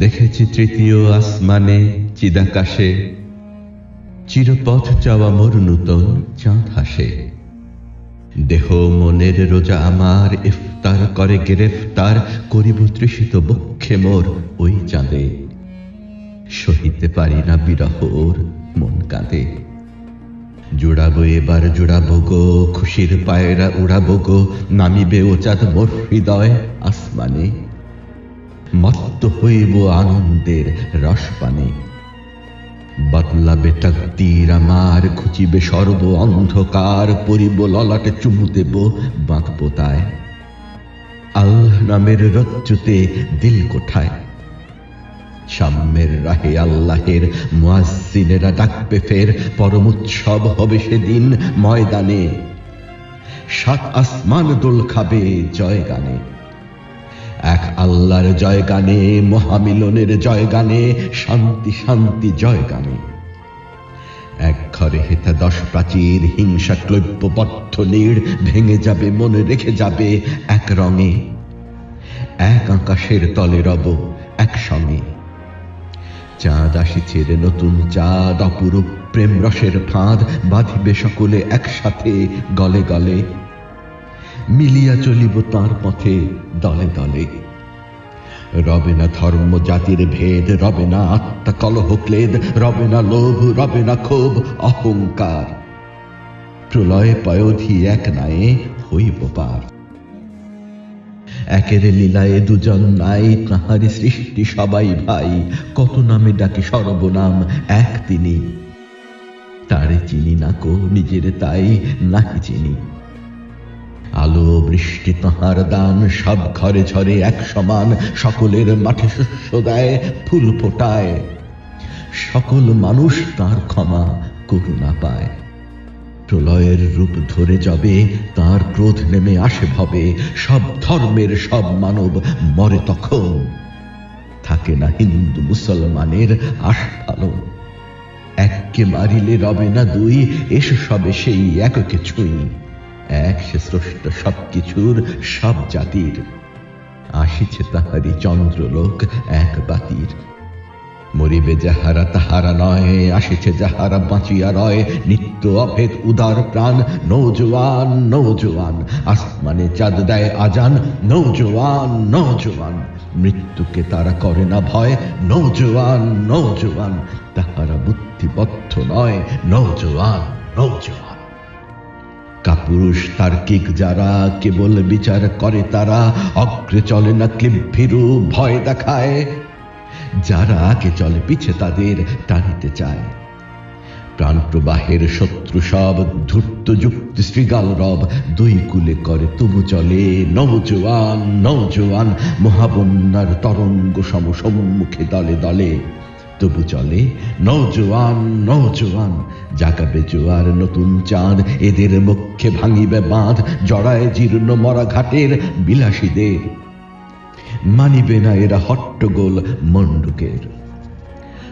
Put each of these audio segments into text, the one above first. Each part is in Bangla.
দেখেছি তৃতীয় আসমানে, চিদাকাশে। চিরপথ চাওয়া মোর নূতন চাঁদ হাসে। দেহ মনের রোজা আমার ইফতার করে, গ্রেফতার করিব তৃষিত বক্ষে মোর ওই চাঁদে। সহিতে পারি না বিরহ ওর, মন কাঁদে। জোড়াবো এবার, জোড়াবো গো, খুশির পায়রা উড়াবো গো, নামিবে ও চাঁদ মোর হৃদয় আসমানে। মত্ত হইব আনন্দের রসপানে। বদলাবে তকদির আমার খুঁচিবে সর্ব অন্ধকার, পরিব ললাটে চুমু দেব বাঁধ পোতায়। আল্লাহ নামের রজ্জুতে দিল কোঠায়। সাম্যের রাহে আল্লাহের মুয়াজ্জিনেরা ডাকবে ফের, পরম উৎসব হবে সেদিন ময়দানে। সাত আসমান দোল খাবে জয় গানে এক আল্লাহর জয় গানে মহামিলনের জয় গানে শান্তি শান্তি জয় গানে এক ঘরে হেতা দশ প্রাচীর, হিংসা ক্লব্য বদ্ধ নীড়, ভেঙে যাবে, মনে রেখে যাবে এক রঙে। এক আকাশের তলে রব একসঙ্গে চাঁদ আসিছে রে নতুন চাঁদ, অপরূপ প্রেম রসের ফাঁদ, বাঁধিবে সকলে একসাথে গলে গলে। মিলিয়া চলিব তার পথে দলে দলে। রবে না ধর্ম জাতির ভেদ, রবে না আত্মা কলহ ক্লেদ, রবে না লোভ, রবে না ক্ষোভ, অহংকার। প্রলয় পয়োধি এক নায়ে হইব পার। একের লীলায় দুজন নাই তাহারি সৃষ্টি সবাই ভাই। কত নামে ডাকি সর্বনাম এক তিনি। তারে চিনি না কো নিজের তাই, নাকি চিনি? আলো, বৃষ্টি তাহার দান, সব ঘরে ঝরে এক সমান। সকলের মাঠে শস্য দেয়, ফুল ফোটায়। সকল মানুষ তার ক্ষমা, করুণা পায়। প্রলয়ের রূপ ধরে যাবে, তার ক্রোধ নেমে আসে ভবে। সব ধর্মের সব মানব মরে তখন। থাকে না হিন্দু মুসলমানের আশ আস্ফালন এককে মারিলে রবে না দুই, এসে সবে সেই এককে ছুঁই এক সে স্রষ্ট সব কিছুর সব জাতির। আসিছে তাহারি চন্দ্রলোক এক বাতির। মরিবে যাহারা তাহারা নয়, আসিছে যাহারা বাঁচিয়া রয়। নিত্য অভেদ উদার প্রাণ নৌজওয়ান নৌজওয়ান আসমানে চাঁদ দেয় আজান নৌজওয়ান নৌজওয়ান মৃত্যুকে তারা করে না ভয় নৌজওয়ান নৌজওয়ান তাহারা বুদ্ধিবদ্ধ নয় নৌজওয়ান নৌজওয়ান কাপুরুষ তার্কিক যারা কেবল বিচার করে তারা, অগ্রে চলে না ক্লিপ ভীরু ভয় দেখায়। যারা আগে চলে পিছে তাদের টানিতে চায়। প্রাণ প্রবাহের শত্রু সব, ধূর্ত যুক্তি শ্রীগাল রব, দুই কুলে করে তবু চলে নৌজওয়ান নৌজওয়ান মহাবন্যার তরঙ্গ সম সম্মুখে দলে দলে। তবু চলে নৌজওয়ান নৌজওয়ান জাগাবে জোয়ার নতুন চাঁদ, এদের বক্ষে ভাঙিবে বাঁধ, জড়ায় জীর্ণ মরা ঘাটের বিলাসীদের। মানিবে না এরা হট্টগোল মণ্ডুকের।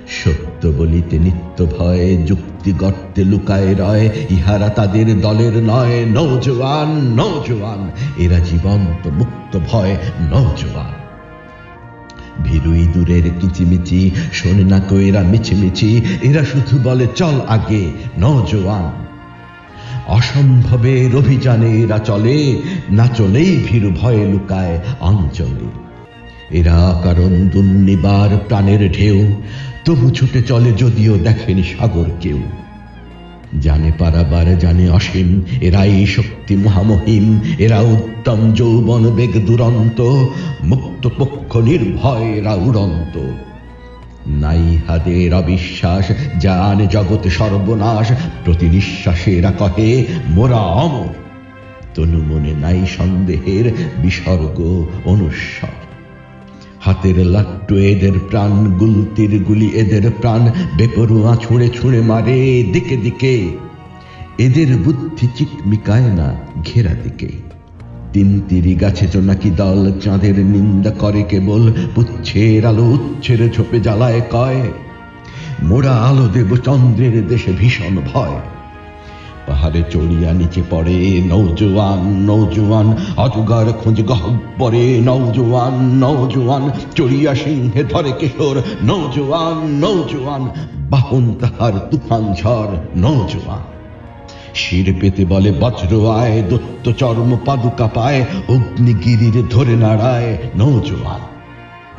সত্য বলিতে নিত্য ভয়ে, যুক্তি গর্তে লুকায় রয়, ইহারা তাদের দলের নয় নৌজওয়ান নৌজওয়ান এরা জীবন্ত মুক্ত ভয় নৌজওয়ান ভীরুই দূরের কিচিমিচি। শোনে না কো এরা মিছিমিছি, এরা শুধু বলে, চল আগে নৌজওয়ান অসম্ভবের অভিযানে এরা চলে, না চলেই ভীরু ভয়ে লুকায় অঞ্চলে। এরা কারণ দুর্নিবার প্রাণের ঢেউ, তবু ছুটে চলে যদিও দেখেনি সাগর কেউ। জানে পারাবার, জানে অসীম, এরাই শক্তি মহামহিম, এরা উত্তম যৌবন বেগ দুরন্ত, মুক্ত পক্ষ নির্ভয়, এরা উড়ন্ত। নাই হাদের অবিশ্বাস, জান জগতে সর্বনাশ, প্রতি নিঃশ্বাসে এরা কহে, মোরা অমর। তনু মনে নাই সন্দেহের, বিসর্গ, অনুস্বর। হাতের লাট্টু এদের প্রাণ, গুলতির গুলি এদের প্রাণ, বেপরুয়া ছুঁড়ে ছুঁড়ে মারে দিকে দিকে। এদের বুদ্ধি চিকমিকায় না ঘেরা দিকে। তিন তিরি গাছে জোনাকি দল, চাঁদের নিন্দা করে কেবল, পুচ্ছের আলো উচ্ছের ঝোপে জ্বালায় কয়। মোরা আলো দেব, চন্দ্রের দেশে ভীষণ ভয়। পাহাড়ে চড়িয়া নিচে পড়ে নৌজোয়ান নৌজোয়ান অজগার খোঁজ গহ্বরে নৌজোয়ান নৌজোয়ান চড়িয়া সিংহে ধরে কেশর নৌজোয়ান নৌজোয়ান বাহন তাহার তুফান ঝড় নৌজোয়ান শির পেতে বলে বজ্র আয়, দত্ত চর্ম পাদুকা পায়, অগ্নিগিরির ধরে নাড়ায় নৌজোয়ান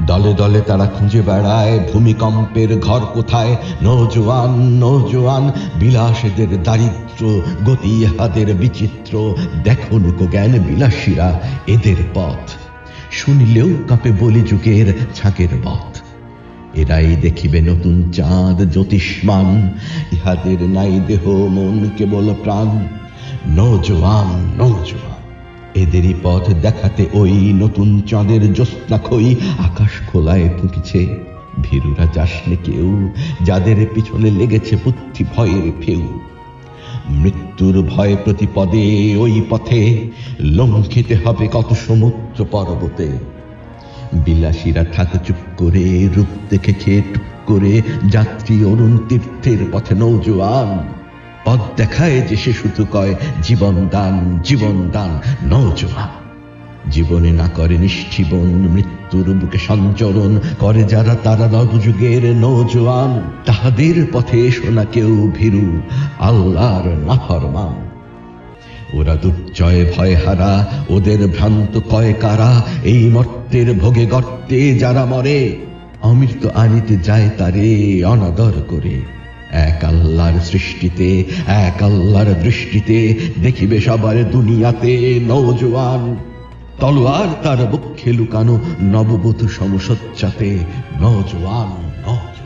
দলে দলে তারা খুঁজে বেড়ায়, ভূমিকম্পের ঘর কোথায়? নৌজোয়ান নৌজোয়ান, বিলাসেদের দারিদ্র গতি হাদের বিচিত্র, দেখো জ্ঞান বিলাসীরা এদের পথ। শুনিলেও কাঁপে বলি যুগের ছাঁকের পথ। এরাই দেখিবে নতুন চাঁদ জ্যোতিষ্মান, ইহাদের নাই দেহ, মন কেবল প্রাণ। নৌজোয়ান নৌজোয়ান। এদেরই পথ দেখাতে ওই নতুন চাঁদের জ্যোৎস্না খই আকাশ খোলায় ফুঁকিছে। ভীরুরা যাসনে কেউ, যাদের পিছনে লেগেছে বুদ্ধি ভয়ের ফেউ। মৃত্যুর ভয় প্রতিপদে ওই পথে লঙ্ঘিতে হবে কত সমুদ্র পর্বতে। বিলাসীরা থাকে চুপ করে, রূপ দেখে খেয়ে টুক করে যাত্রী অরুণ তীর্থের পথে নৌজোয়ান। পথ দেখায় যে সে শুধু কয়, জীবন দান জীবন দান নৌজোয়ান জীবনে না করে নিশ্চীবন মৃত্যুর বুকে সঞ্চরণ করে যারা তারা নবযুগের নৌজোয়ান তাহাদের পথে শোনা কেউ ভীরু, আল্লাহর নাফরমান। ওরা দুর্জয় ভয় হারা, ওদের ভ্রান্ত কয় কারা? এই মর্তের ভোগে গর্তে যারা মরে, অমৃত আনিতে যায় তারে অনাদর করে। এক আল্লাহর সৃষ্টিতে, এক আল্লাহর দৃষ্টিতে দেখিবে সবার দুনিয়াতে নৌজোয়ান তলোয়ার তার বক্ষে লুকানো নববধূ সমসজ্জাতে নজওয়ান নৌজোয়ান